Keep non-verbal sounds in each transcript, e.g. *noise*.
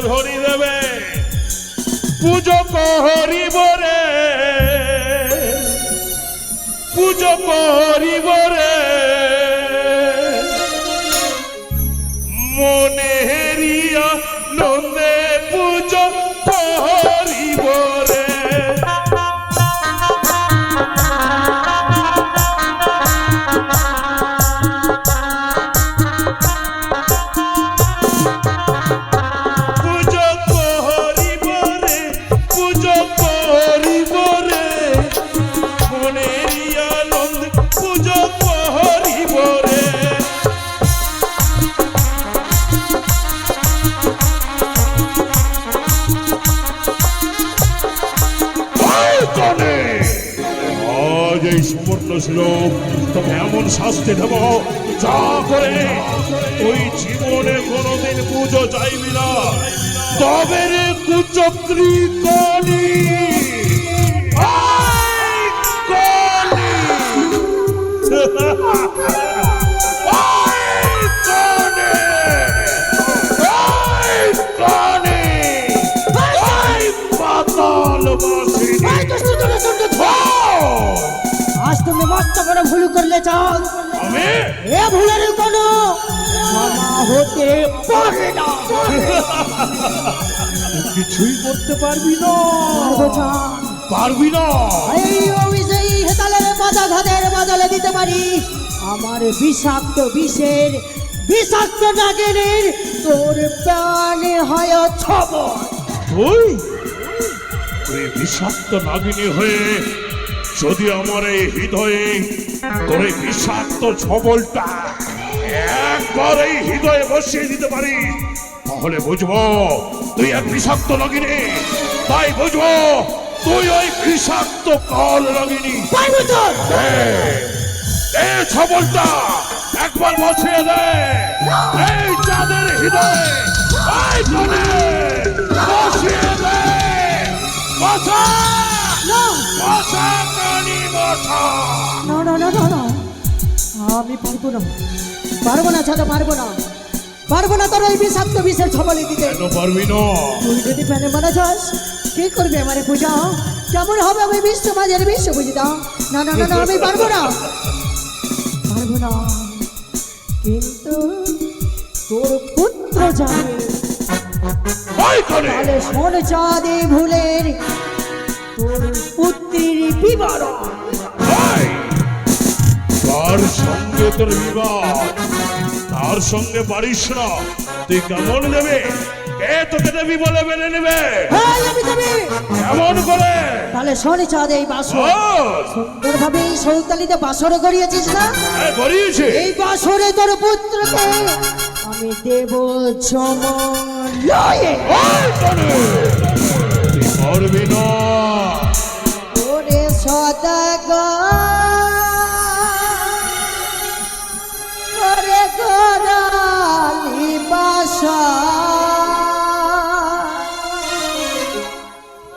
ধরি দেবে। পুজো করিব রে। পুজো করিব আজ সুবর্ণ তোকে এমন শাস্তি দেব যা করে ওই জীবনে কোনোদিন পুজো চাইবি না। তবে রে কুচক্রী কলি ওই *laughs* করলে আমি এ ভুলের কোনো ক্ষমা হতে পারে না। কিছুই করতে পারবি না। পারবি না। এই অভিষেক হেতালের বাধা ঘাতের বদলে দিতে পারি। আমার বিষাক্ত বিষের বিষাক্ত নাগেনের তোর প্রাণে হয় তুই বিষাক্ত নাগিনী হয়ে যদি আমার এই হৃদয়ে তোর এই বিষাক্ত ছবলটা একবার এই হৃদয়ে বসিয়ে দিতে পারিস তাহলে বুঝব তুই এক বিষাক্ত নাগিনী তাই বুঝব তুই ওই বিষাক্ত কাল এই ছবলটা একবার বসিয়ে দে। এই চাঁদের হৃদয়ে বসিয়ে দে। বসা। না না না না না। না আমি পারব না। পারব না ছাড়া পারব না। পারব না তোর ওই বিষাক্ত বিষের ছবলে দিতে। পারবি না? তুই যদি প্যানে মারা যাস কি করবে আমারে পূজা? কেমন হবে আমি বিশ্ব মাঝের বিশ্ব পূজিতা? না না না না আমি পারব না। পারব না। কিন্তু তোর পুত্র তাহলে শোন চাঁদে ভুলের পুত্রের বিবরণ। তার সঙ্গে তোর বিবাহ? তার সঙ্গে পারিস না? তুই কেমন দেবে? কে তোকে দেবি বলে মেনে নেবে? হ্যাঁ কেমন করে? তাহলে শোন চাঁদে এই বাসর। ও সুন্দরভাবে এই সৌতালিতে বাসর করিয়েছিস না? হ্যাঁ, করিয়েছে। এই বাসরে তোর পুত্রকে আমি দেব চমলয়ে ওই কোণে! না ওরে সদাগ ওরে গরালি বাসা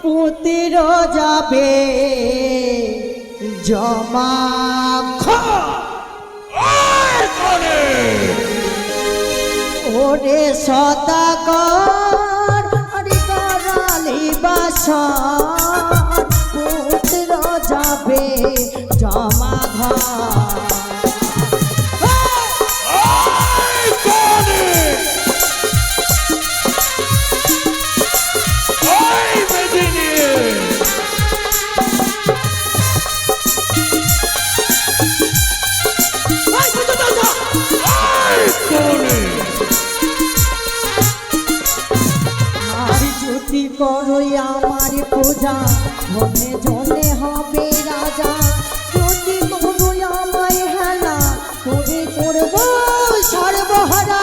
পুতির যাবে জমা! ওরে সদাগর পুত্র যাবে জমা ঘর আর করই আমার পূজা ধনে ধনে হবে রাজা। যদি করই আমায় হেলা করে করব সর্বহারা।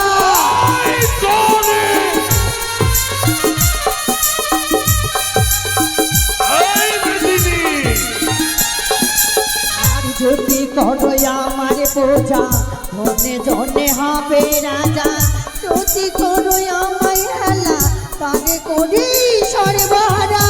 যদি করই আমার পূজা ধনে ধনে হবে রাজা। যদি করই হেলা তাকে করি সর্বহারা।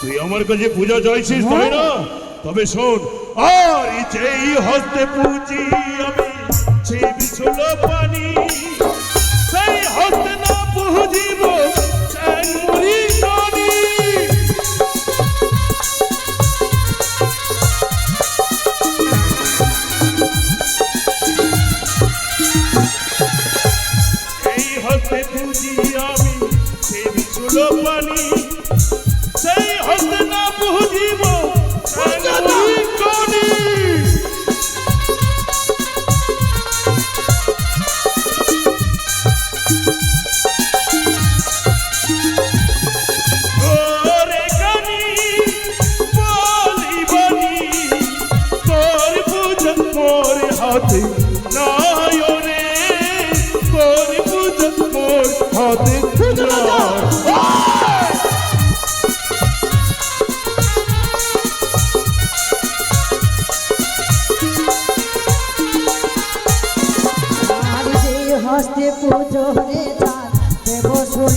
তুই আমার কাছে পূজা চাইছিস তাই না? তবে শোন আর যেই হস্তে পুজি আমি সেই বিছল পানি সেই হস্তে না পুজিব চ্যাং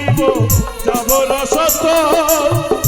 মরিব যাবর সত তথাপি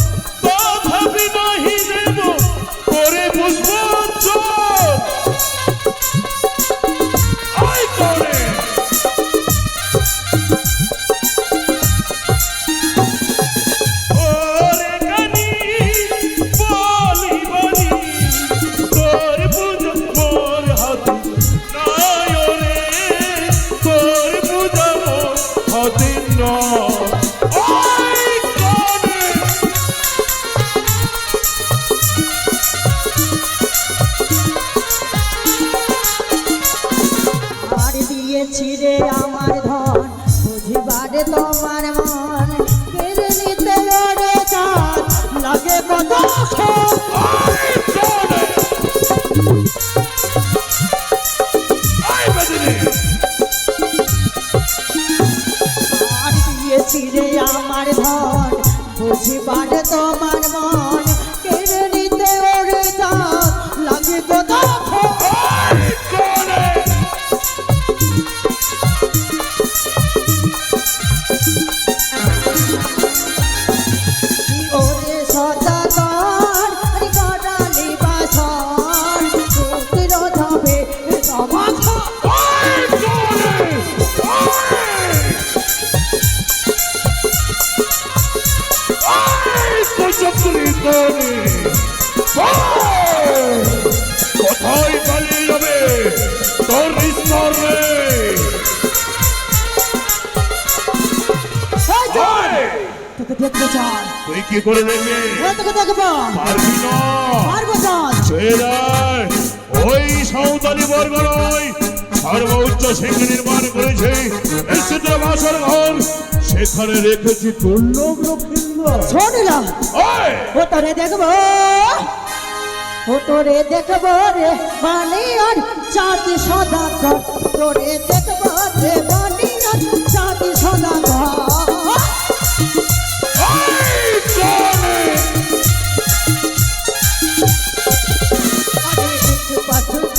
Oh. কোথায় পালিয়ে যাবে তোর স্তর! তোকে দেখতে চান তুই কি করে দেখবি তোকে দেখব পারবি না পারব চান ছেড়ায় ওই সাঁওতালি বর্গ নয় সর্বোচ্চ সিংহ নির্মাণ করেছে নিশ্চিত বাসর ঘর সেখানে রেখেছি দুর্লভ লক্ষ্মীন্দর ও তোরে দেখব। ও তোরে দেখব রে মানে আর চাঁদি সদা তোরে দেখব রে মানে আর চাঁদি সদা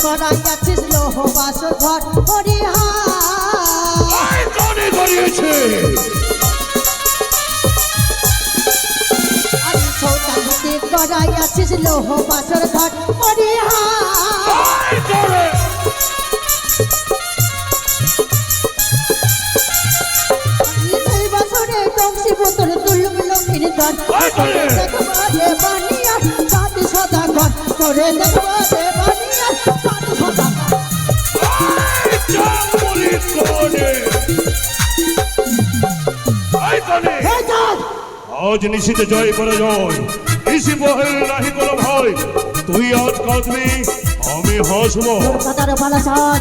গড়াই যাচ্ছিস লোহ বাস ঘর হরিহা গড়াই আছিস লোহ পাথর টংসি বোতল তুলুম বানিয়া সাথে সদা ঘর করে দেখবারে আজ নিশিতে জয় করে জয়। নিশি বহে নাহি কোনো ভয়। তুই আজ কাঁদবি আমি হাসবো। তোর কাতার বালাসান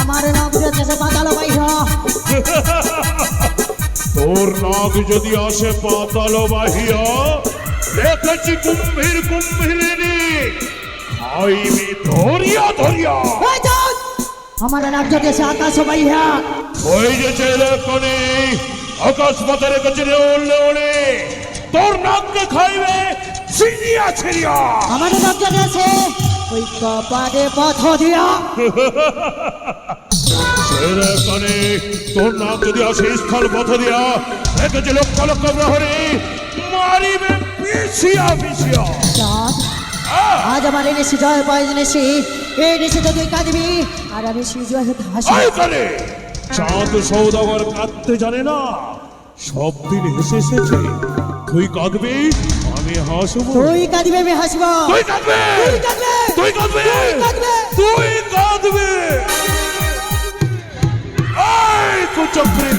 আমার নাম যেতেছে পাতাল বাইরা তোর নাক যদি আসে পাতাল বাহিয়া রেখেছি কুম্ভীর কুম্ভীরিনী খাইবি ধরিয়া ধরিয়া। আমার নাম যেতেছে আকাশ বাইরা ওই যে ছেলে কনে আকাশ পথে রেখেছি রে উড়লে উড়ে তোর নাককে খাইবে ছিড়িয়া ছিড়িয়া আমার নাম যেতেছে ওই কপারে পথ দিয়া। কনে তোর নাক যদি আসে স্থল পথ দিয়া রেখেছি লক্ষ লক্ষ প্রহরে মারিবে পিছিয়া পিছিয়া! আজ আমার এনেছি জয় পাই এনেছি এনেছি তো তুই কাঁদবি আর আমি সেই জয় হাসি চাঁদ সৌদাগর কাঁদতে জানে না। সব দিন হেসে এসেছে তুই কাঁদবি আমি হাসব। তুই কাঁদবি আমি হাসব। তুই কাঁদবি! তুই কাঁদবি! তুই কাঁদবি! তুই কাঁদবি! এই কুচক্রে